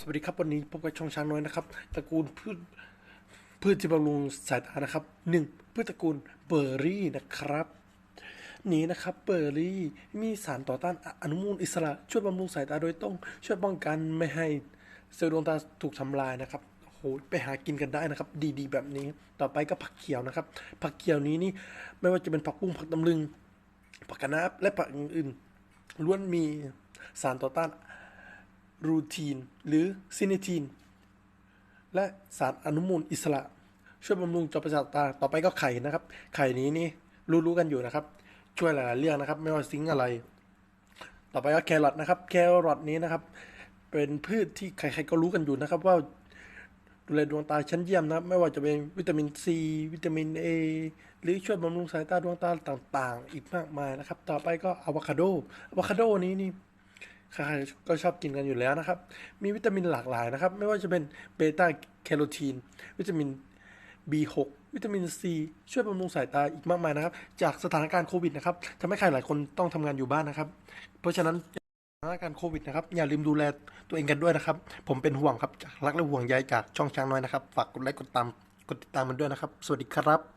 สวัสดีครับวันนี้พบกับช่องช้างน้อยนะครับตระกูลพืชพืชที่บำรุงสายตานะครับหนึ่งพืชตระกูลเบอร์รี่นะครับ นี้นะครับเบอร์รี่มีสารต่อต้านอนุมูลอิสระช่วยบำรุงสายตาโดยตรงช่วยป้องกันไม่ให้เซลล์ดวงตาถูกทำลายนะครับโอ้โหไปหากินกันได้นะครับ ดีๆ แบบนี้ ต่อไปก็ผักเขียวนะครับ ผักเขียวนี้นี่ไม่ว่าจะเป็นผักบุ้งผักตำลึงผักคะน้าและผักอื่นๆล้วนมีสารต่อต้าน รูทีน หรือซินิทีน และสารอนุมูลอิสระ ช่วยบำรุงจอประสาทตา ต่อไปก็ไข่นะครับ ไข่นี้นี่รู้ๆกันอยู่นะครับ ช่วยหลายๆเรื่องนะครับ ไม่ว่าซิงอะไร ต่อไปก็แครอทนะครับ แครอทนี้นะครับ เป็นพืชที่ใครๆก็รู้กันอยู่นะครับ ว่าดูแลดวงตาชั้นเยี่ยมนะครับ ไม่ว่าจะเป็นวิตามินซีวิตามินเอหรือช่วยบำรุงสายตาดวงตาต่าง ๆ อีกมากมายนะครับ ต่อไปก็อะโวคาโดอะโวคาโดนี้นี่ ใครๆก็ชอบกินกันอยู่แล้วนะครับ มีวิตามินหลากหลายนะครับ ไม่ว่าจะเป็นเบต้าแคโรทีน วิตามิน B6 วิตามิน C ช่วยบำรุงสายตาอีกมากมายนะครับ จากสถานการณ์โควิดนะครับทำให้ใครหลายคนต้องทำงานอยู่บ้านนะครับ เพราะฉะนั้นสถานการณ์โควิดนะครับ อย่าลืมดูแลตัวเองกันด้วยนะครับ ผมเป็นห่วงครับรักและห่วงใยจากช่องช้างน้อยนะครับ ฝากกดไลค์กดตามกดติดตามมันด้วยนะครับ สวัสดีครับ